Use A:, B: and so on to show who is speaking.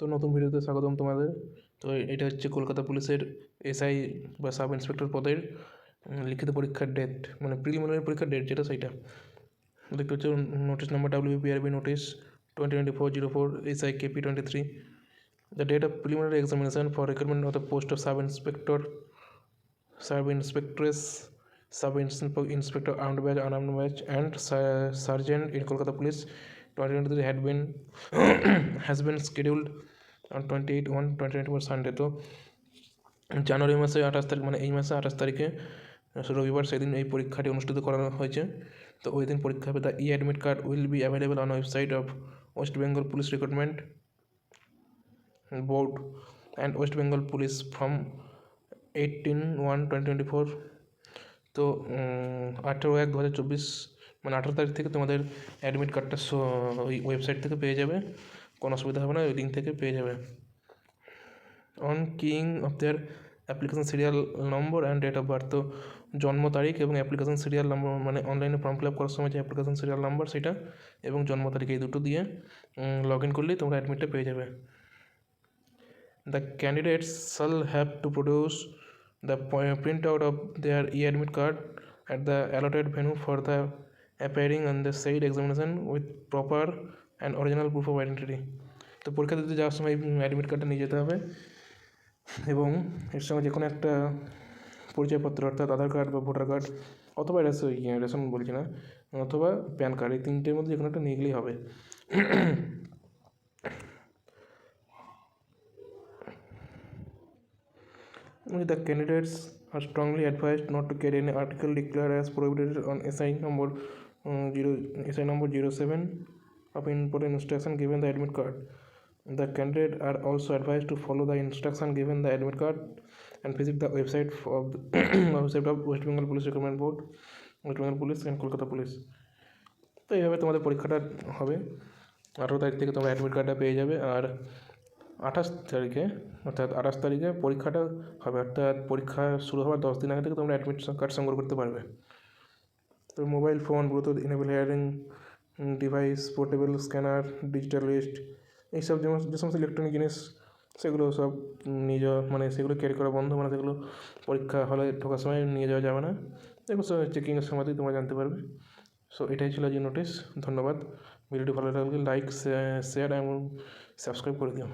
A: তো নতুন ভিডিওতে স্বাগতম তোমাদের। তো এটা হচ্ছে কলকাতা পুলিশের এসআই বা সাব ইন্সপেক্টর পদের লিখিত পরীক্ষার ডেট মানে প্রিলিমিনারি পরীক্ষার ডেট যেটা সেইটা। দেখতে হচ্ছে notice number W PRB notice twenty twenty four zero four SI KP twenty three the date of preliminary examination for recruitment of the post of sub inspector sub inspectress sub inspector armed batch unarmed batch and sergeant in Kolkata police twenty twenty three had been has been scheduled on twenty eight one twenty twenty four Sunday তো জানুয়ারি মাসে আঠাশ তারিখ মানে এই মাসে আঠাশ তারিখে রবিবার সেদিন এই পরীক্ষাটি অনুষ্ঠিত করানো হয়েছে। তো ওই দিন পরীক্ষা হবে। The E admit card will be available on website of West Bengal police recruitment board and West Bengal police from eighteen one twenty twenty four তো আঠেরো এক দু হাজার চব্বিশ মানে আঠেরো তারিখ থেকে তোমাদের অ্যাডমিট কার্ডটা ওই ওয়েবসাইট থেকে পেয়ে যাবে। কোনো অসুবিধা হবে না, ওই লিঙ্ক থেকে পেয়ে যাবে। On keying of their application serial number and date of birth তো জন্ম তারিখ এবং অ্যাপ্লিকেশন সিরিয়াল নম্বর মানে অনলাইনে ফর্ম ফিল আপ করার সময় যে অ্যাপ্লিকেশন সিরিয়াল নাম্বার সেটা এবং জন্ম তারিখ এই দুটো দিয়ে লগ ইন করলেই তোমরা অ্যাডমিটটা পেয়ে যাবে। The candidates shall have to produce the po- printout of their e-admit card at the allotted venue for the appearing on the said examination with proper and original proof of identity তো পরীক্ষা দিতে যাওয়ার সময় admit কার্ডটা নিয়ে যেতে হবে এবং এর সঙ্গে যে কোনো একটা পরিচয়পত্র অর্থাৎ আধার কার্ড বা ভোটার কার্ড অথবা রেশন রেশন বলছি না অথবা প্যান কার্ড এই তিনটের মধ্যে যে কোনো একটা নিয়ে গেলেই হবে The candidates are strongly advised not to carry any article declared as prohibited on SI number uh, zero SI number zero seven of important instruction given the admit card. The candidate are also advised to follow the instruction given the admit card and visit the website of the website of West Bengal Police Recruitment Board, West Bengal Police and Kolkata Police. তো এইভাবে তোমাদের পরীক্ষাটা হবে আঠেরো তারিখ থেকে তোমরা admit কার্ডটা পেয়ে যাবে আর আঠাশ তারিখে, অর্থাৎ আঠাশ তারিখে পরীক্ষাটা হবে, অর্থাৎ পরীক্ষা শুরু হওয়ার দশ দিন আগে থেকে তোমরা অ্যাডমিট কার্ড সংগ্রহ করতে পারবে। তো mobile phone bluetooth enable hearing device portable scanner digital list এইসব যেমন, যে সমস্ত ইলেকট্রনিক জিনিস, সেগুলো সব নিয়ে যাওয়া মানে সেগুলো ক্যারি করা বন্ধ মানে সেগুলো পরীক্ষা হলে ঢোকার সময় নিয়ে যাওয়া যাবে না। এগুলো সব চেকিংয়ের সময়তেই তোমরা জানতে পারবে। সো এটাই ছিল যে নোটিশ ধন্যবাদ। ভিডিওটি ভালো লাগলে লাইক শেয়ার এবং সাবস্ক্রাইব করে দিও।